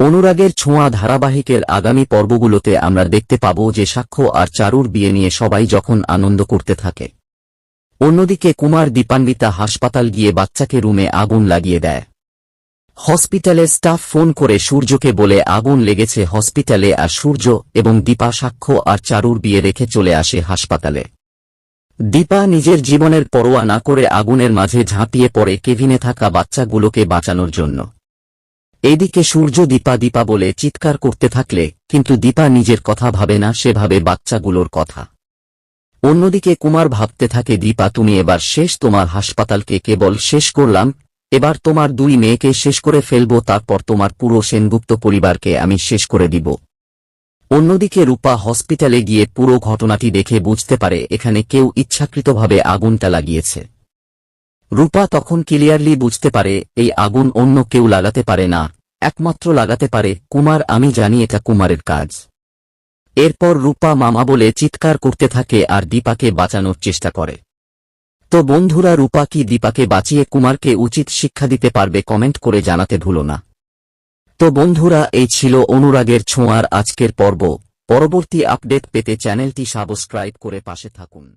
অনুরাগের ছোঁয়া ধারাবাহিকের আগামী পর্বগুলোতে আমরা দেখতে পাব যে সাক্ষ্য আর চারুর বিয়ে নিয়ে সবাই যখন আনন্দ করতে থাকে। অন্যদিকে কুমার দীপান্বিতা হাসপাতাল গিয়ে বাচ্চাকে রুমে আগুন লাগিয়ে দেয়। হসপিটালে স্টাফ ফোন করে সূর্যকে বলে আগুন লেগেছে হসপিটালে আর সূর্য এবং দীপা সাক্ষ্য আর চারুর বিয়ে রেখে চলে আসে হাসপাতালে। দীপা নিজের জীবনের পরোয়া না করে আগুনের মাঝে ঝাঁপিয়ে পড়ে কেভিনে থাকা বাচ্চাগুলোকে বাঁচানোর জন্য। এদিকে সূর্য দীপা দীপা বলে চিৎকার করতে থাকলে, কিন্তু দীপা নিজের কথা ভাবে না সেভাবে বাচ্চাগুলোর কথা। অন্যদিকে কুমার ভাবতে থাকে, দীপা, তুমি এবার শেষ তোমার হাসপাতালকে কেবল শেষ করলাম, এবার তোমার দুই মেয়েকে শেষ করে ফেলব, তারপর তোমার পুরো সেনগুপ্ত পরিবারকে আমি শেষ করে দিব। অন্যদিকে রূপা হসপিটালে গিয়ে পুরো ঘটনাটি দেখে বুঝতে পারে, এখানে কেউ ইচ্ছাকৃতভাবে আগুনটা লাগিয়েছে। রূপা তখন ক্লিয়ারলি বুঝতে পারে, এই আগুন অন্য কেউ লাগাতে পারে না। একমাত্র লাগাতে পারে, কুমার, আমি জানি এটা কুমারের কাজ। এরপর রূপা মামা বলে চিৎকার করতে থাকে আর দীপাকে বাঁচানোর চেষ্টা করে। তো বন্ধুরা, রূপা কি দীপাকে বাঁচিয়ে কুমারকে উচিত শিক্ষা দিতে পারবে কমেন্ট করে জানাতে ভুলো না। তো বন্ধুরা, এই ছিল অনুরাগের ছোঁয়ার আজকের পর্ব। পরবর্তী আপডেট পেতে চ্যানেলটি সাবস্ক্রাইব করে পাশে থাকুন।